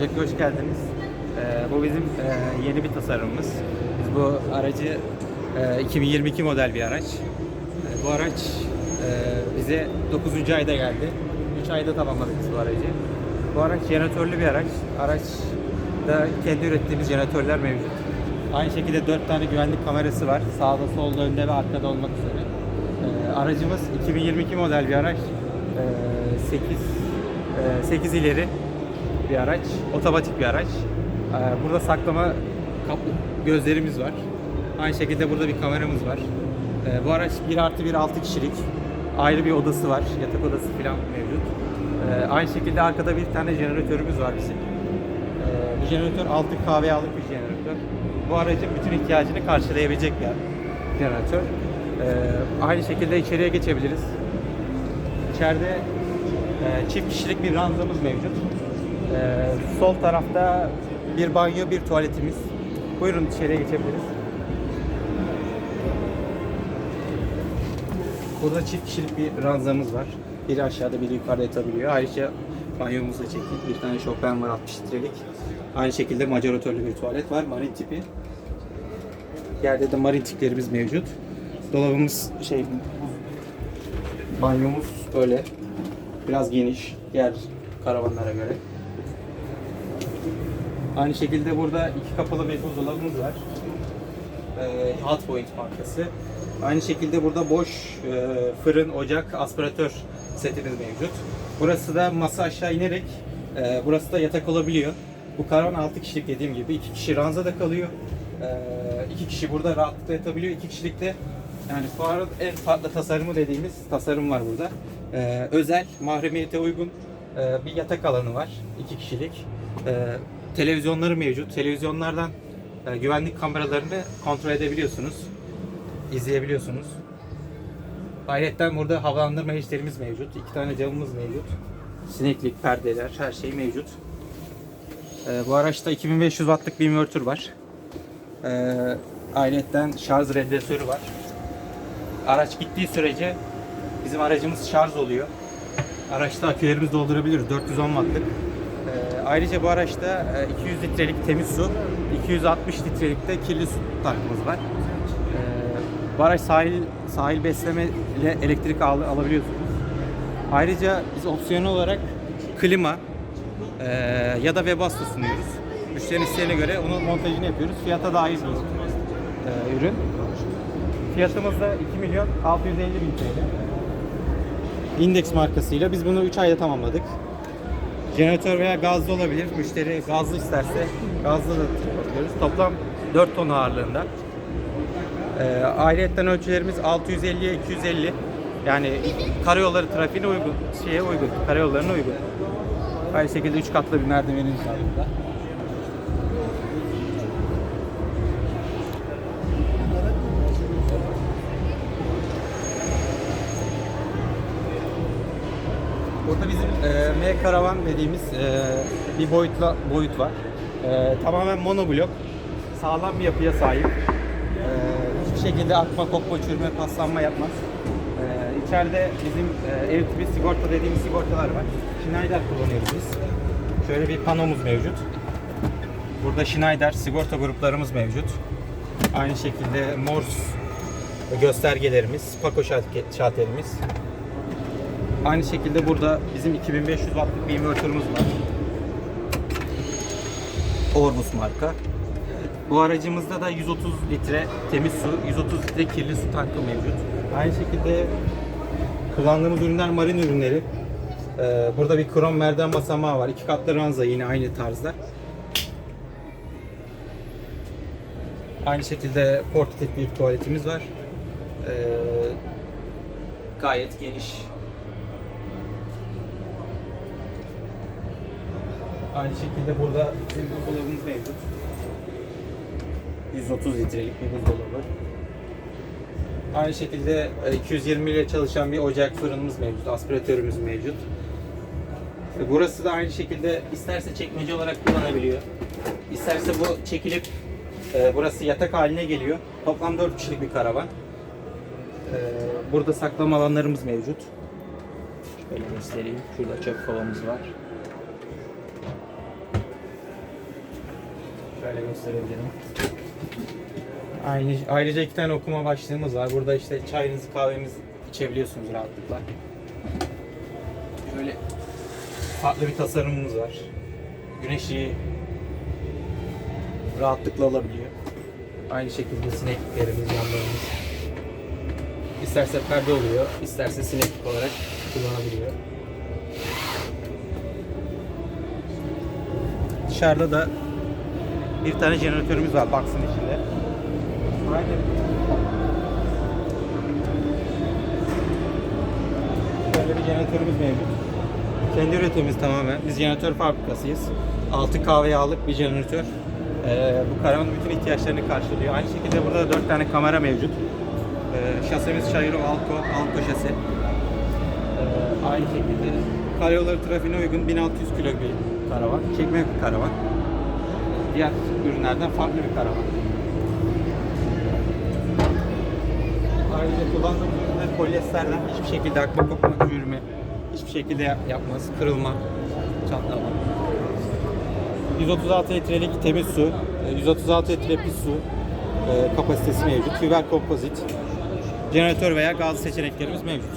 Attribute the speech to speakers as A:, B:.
A: Öncelikle hoş geldiniz. Ee, bu bizim e, yeni bir tasarımımız. Biz bu aracı e, 2022 model bir araç. E, bu araç e, bize 9. ayda geldi. 3 ayda tamamladık biz bu aracı. Bu araç jeneratörlü bir araç. Araçta kendi ürettiğimiz jeneratörler mevcut. Aynı şekilde 4 tane güvenlik kamerası var. Sağda, solda, önde ve arkada olmak üzere. E, aracımız 2022 model bir araç. E, 8 8 ileri bir araç, otomatik bir araç. Ee, Burada saklama gözlerimiz var. Aynı şekilde burada bir kameramız var. Ee, Bu araç 1 artı 1 6 kişilik. Ayrı bir odası var, yatak odası falan mevcut. Ee, Aynı şekilde arkada bir tane jeneratörümüz var bizim. Bu jeneratör 6 kVA'lık bir jeneratör. Bu aracın bütün ihtiyacını karşılayabilecek bir jeneratör. Aynı şekilde içeriye geçebiliriz. İçeride e, çift kişilik bir ranzamız mevcut. E, sol tarafta bir banyo, bir tuvaletimiz. Buyurun içeriye geçebiliriz. Burada çift kişilik bir ranzamız var. Biri aşağıda, biri yukarıda yatabiliyor. Ayrıca banyomuzu da çektik. Bir tane Chopin var 60 litrelik. Aynı şekilde macaratörlü bir tuvalet var. Marin tipi. Yerde de marin tiplerimiz mevcut. Dolabımız şey Banyomuz böyle. Biraz geniş diğer karavanlara göre. Aynı şekilde burada iki kapalı bir buzdolabımız var. Ee, Hotpoint markası. Aynı şekilde burada boş e, fırın, ocak, aspiratör setimiz mevcut. Burası da masa aşağı inerek e, burası da yatak olabiliyor. Bu karavan 6 kişilik dediğim gibi. 2 kişi ranzada kalıyor. 2 kişi burada rahatlıkla yatabiliyor. 2 kişilik de yani fuarın en farklı tasarımı dediğimiz tasarım var burada. Ee, özel, mahremiyete uygun e, bir yatak alanı var. 2 kişilik. Ee, televizyonları mevcut. Televizyonlardan e, güvenlik kameralarını kontrol edebiliyorsunuz. izleyebiliyorsunuz. Ayrıca burada havalandırma işlerimiz mevcut. İki tane camımız mevcut. Sineklik, perdeler, her şey mevcut. Ee, bu araçta 2500 wattlık bir invertör var. Ee, ayrıca şarj radyatörü var. Araç gittiği sürece bizim aracımız şarj oluyor. Araçta akülerimiz doldurabiliyoruz. 410 wattlık. Ayrıca bu araçta e, 200 litrelik temiz su, 260 litrelik de kirli su tankımız var. Ee, bu araç sahil sahil besleme ile elektrik al, alabiliyorsunuz. Ayrıca biz opsiyonel olarak klima e, ya da Webasto sunuyoruz. Müşterinin isteğine göre onun montajını yapıyoruz. Fiyata dahil bir e, ürün. Fiyatımız da 2 milyon 650 bin TL. Index markasıyla biz bunu 3 ayda tamamladık. Jeneratör veya gazlı olabilir. Müşteri gazlı isterse gazlı da yapabiliyoruz. Toplam 4 ton ağırlığında. Ee, ayrıyetten ölçülerimiz 650'ye 250. Yani karayolları trafiğine uygun, şeye uygun, karayollarına uygun. Aynı şekilde 3 katlı bir merdivenimiz var burada. Bizim e, M karavan dediğimiz e, bir boyutla boyut var. E, tamamen monoblok. Sağlam bir yapıya sahip. E, hiçbir şekilde akma, kokma, çürüme, paslanma yapmaz. E, içeride bizim e, ev tipi sigorta dediğimiz sigortalar var. Schneider kullanıyoruz biz. Şöyle bir panomuz mevcut. Burada Schneider sigorta gruplarımız mevcut. Aynı şekilde Morse göstergelerimiz, Paco şalterimiz. Aynı şekilde burada bizim 2500 wattlık bir invertörümüz var. Orbus marka. Bu aracımızda da 130 litre temiz su, 130 litre kirli su tankı mevcut. Aynı şekilde kullandığımız ürünler marin ürünleri. Ee, burada bir krom merdiven basamağı var. İki katlı ranza yine aynı tarzda. Aynı şekilde portatif bir tuvaletimiz var. Ee, gayet geniş. Aynı şekilde burada bizim buzdolabımız mevcut. 130 litrelik bir buzdolabı. Aynı şekilde e, 220 ile çalışan bir ocak fırınımız mevcut, aspiratörümüz mevcut. E, Burası da aynı şekilde isterse çekmece olarak kullanabiliyor. İsterse bu çekilip e, burası yatak haline geliyor. Toplam 4 kişilik bir karavan. E, Burada saklama alanlarımız mevcut. Şöyle göstereyim. Şurada çöp kovamız var. Şöyle gösterebilirim. Aynı, ayrıca iki tane okuma başlığımız var. Burada işte çayınızı kahvenizi içebiliyorsunuz rahatlıkla. Şöyle farklı bir tasarımımız var. Güneş ışığı rahatlıkla alabiliyor. Aynı şekilde sinekliklerimiz, yanlarımız. İsterse perde oluyor, isterse sineklik olarak kullanabiliyor. Dışarıda da bir tane jeneratörümüz var box'ın içinde. Böyle bir jeneratörümüz mevcut. Kendi üretimimiz tamamen. Biz jeneratör fabrikasıyız. 6 kahve yağlık bir jeneratör. Ee, bu karavanın bütün ihtiyaçlarını karşılıyor. Aynı şekilde burada da 4 tane kamera mevcut. Ee, şasemiz Shiro Alco, Alco şase. Ee, aynı şekilde karayolları trafiğine uygun 1600 kilo bir karavan. Çekme karavan. Diğer ürünlerden farklı bir karavan. Ayrıca kullandığımız ürünler polyesterden hiçbir şekilde akma kokma, çürüme, hiçbir şekilde yap- yapmaz, kırılma, çatlama. 136 litrelik temiz su, e, 136 litre pis su e, kapasitesi mevcut. Fiber kompozit, jeneratör veya gaz seçeneklerimiz mevcut.